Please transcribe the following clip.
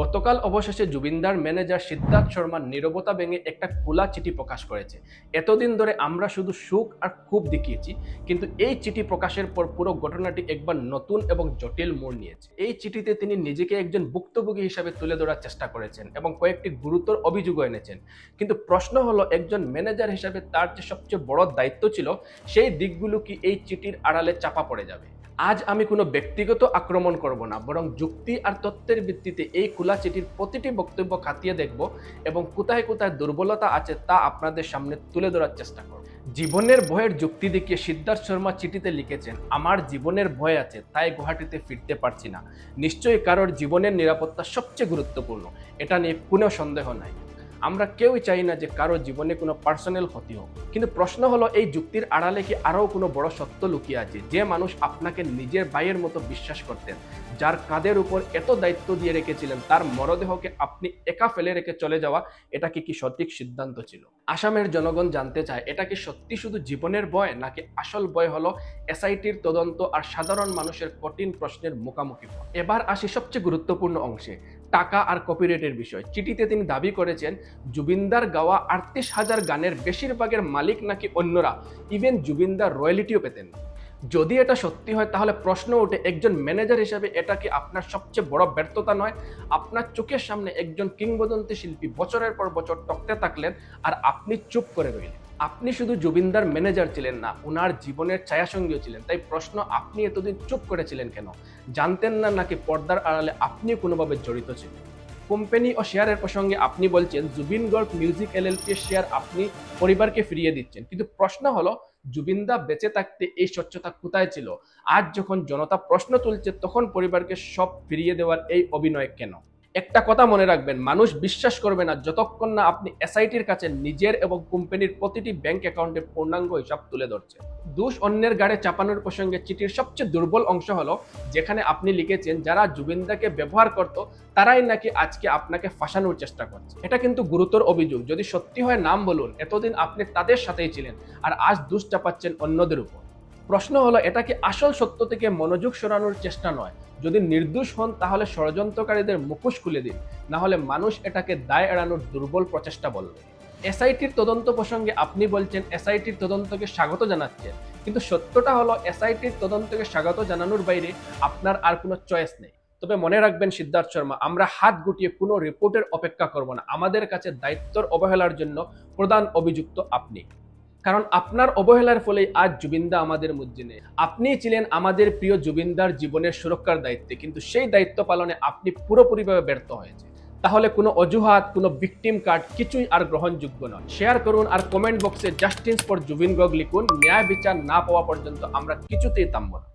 গতকাল অবশেষে জুবিনদার ম্যানেজার সিদ্ধার্থ শর্মার নীরবতা ভেঙে একটা খোলা চিঠি প্রকাশ করেছে। এতদিন ধরে আমরা শুধু সুখ আর ক্ষোভ দেখিয়েছি, কিন্তু এই চিঠি প্রকাশের পর পুরো ঘটনাটি একবার নতুন এবং জটিল মোড় নিয়েছে। এই চিঠিতে তিনি নিজেকে একজন ভুক্তভোগী হিসাবে তুলে ধরার চেষ্টা করেছেন এবং কয়েকটি গুরুতর অভিযোগও এনেছেন। কিন্তু প্রশ্ন হলো, একজন ম্যানেজার হিসাবে তার যে সবচেয়ে বড় দায়িত্ব ছিল, সেই দিকগুলো কি এই চিঠির আড়ালে চাপা পড়ে যাবে? আজ আমি কোনো ব্যক্তিগত আক্রমণ করব না, বরং যুক্তি আর তত্ত্বের ভিত্তিতে এই খোলা চিঠির প্রতিটি বক্তব্য খাতিয়ে দেখব এবং কোথায় কোথায় দুর্বলতা আছে তা আপনাদের সামনে তুলে ধরার চেষ্টা করব। জীবনের ভয়ের যুক্তি দেখিয়ে সিদ্ধার্থ শর্মা চিঠিতে লিখেছেন, আমার জীবনের ভয় আছে, তাই গুয়াহাটিতে ফিরতে পারছি না। নিশ্চয়ই কারোর জীবনের নিরাপত্তা সবচেয়ে গুরুত্বপূর্ণ। এটা নিয়ে কোনো সন্দেহ নাই। আমরা কেউই চাই না যে কারও জীবনে কোনো পার্সোনাল ক্ষতি হোক। কিন্তু প্রশ্ন হলো, এই যুক্তির আড়ালে কি আরও কোনো বড় সত্য লুকিয়ে আছে? যে মানুষ আপনাকে নিজের ভাইয়ের মতো বিশ্বাস করতেন, যার কাঁধের উপর এত দায়িত্ব দিয়ে রেখেছিলেন, তার মরদেহকে আপনি একা ফেলে রেখে চলে যাওয়া, এটা কি কি সঠিক সিদ্ধান্ত ছিল? আসামের জনগণ জানতে চায়, এটা কি সত্যি শুধু জীবনের ভয় নাকি আসল ভয় হলো এসআইটির তদন্ত আর সাধারণ মানুষের কঠিন প্রশ্নের মুখোমুখি। এবার আসি সবচেয়ে গুরুত্বপূর্ণ অংশে টাকা আর কপিরাইটের বিষয়। চিঠিতে তিনি দাবি করেছেন, জুবিনদার গাওয়া আটত্রিশ হাজার গানের বেশিরভাগের মালিক নাকি অন্যরা। ইভেন জুবিনদার রয়্যালিটিও পেতেন। যদি এটা সত্যি হয়, তাহলে প্রশ্ন ওঠে, একজন ম্যানেজার হিসেবে এটা কি আপনার সবচেয়ে বড় ব্যর্থতা নয়? আপনার চোখের সামনে একজন কিংবদন্তি শিল্পী বছরের পর বছর টকতে থাকলেন আর আপনি চুপ করে রইলেন। আপনি শুধু জুবিনদার ম্যানেজার ছিলেন না ওনার জীবনের ছায়াসঙ্গীও ছিলেন। তাই প্রশ্ন, আপনি এতদিন চুপ করেছিলেন কেন? জানতেন না নাকি পর্দার আড়ালে আপনিও কোনোভাবে জড়িত ছিলেন? কোম্পানি ও শেয়ারের প্রসঙ্গে আপনি বলছেন, Zubeen Garg music L L P share আপনি পরিবারকে ফিরিয়ে দিচ্ছেন। কিন্তু প্রশ্ন হলো, জুবিনদা বেঁচে থাকতে এই স্বচ্ছতা কোথায় ছিল? আজ যখন জনতা প্রশ্ন তুলছে, তখন পরিবারকে সব ফিরিয়ে দেওয়ার এই অভিনয় কেন? একটা কথা মনে রাখবেন, মানুষ বিশ্বাস করবে না যতক্ষণ না আপনি এসআইটির কাছে নিজের এবং কোম্পানির প্রতিটি ব্যাংক অ্যাকাউন্টের পূর্ণাঙ্গ হিসাব তুলে ধরছে। দোষ অন্যের গাড়ে চাপানোর প্রসঙ্গে চিঠির সবচেয়ে দুর্বল অংশ হলো, যেখানে আপনি লিখেছেন, যারা জুবিনদাকে ব্যবহার করত, তারাই নাকি আজকে আপনাকে ফাঁসানোর চেষ্টা করছে। এটা কিন্তু গুরুতর অভিযোগ। যদি সত্যি হয়, নাম বলুন। এতদিন আপনি তাদের সাথেই ছিলেন, আর আজ দোষ চাপাচ্ছেন অন্যদের উপর। প্রশ্ন হলো, এটা কি আসল সত্য থেকে মনোযোগ সরানোর চেষ্টা নয়? যদি নির্দোষ হন, তাহলে ষড়যন্ত্রকারীদের মুখোশ খুলে দিন। না হলে মানুষ এটাকে দায় এড়ানোর দুর্বল প্রচেষ্টা বলবে। এসআইটির তদন্ত প্রসঙ্গে আপনি বলছেন, এসআইটির তদন্তকে স্বাগত জানাচ্ছেন কিন্তু সত্যটা হলো, এসআইটির তদন্তকে স্বাগত জানানোর বাইরে আপনার আর কোনো চয়েস নেই। তবে মনে রাখবেন, সিদ্ধার্থ শর্মা, আমরা হাত গুটিয়ে কোনো রিপোর্টের অপেক্ষা করব না। আমাদের কাছে দায়িত্বর অবহেলার জন্য প্রধান অভিযুক্ত আপনি। কারণ আপনার অবহেলার ফলেই আজ জুবিন্দা আমাদের মধ্যে নেই আপনি ছিলেন আমাদের প্রিয় জুবিন্দার জীবনের সুরক্ষার দায়িত্বে, কিন্তু সেই দায়িত্ব পালনে আপনি পুরোপুরিভাবে ব্যর্থ হয়েছে তাহলে কোনো অজুহাত, কোনো ভিকটিম কার্ড কিছুই আর গ্রহণযোগ্য নয়। শেয়ার করুন আর কমেন্ট বক্সে জাস্টিস ফর জুবিন গগ লিখুন। ন্যায় বিচার না পাওয়া পর্যন্ত আমরা কিছুতেই থামব না।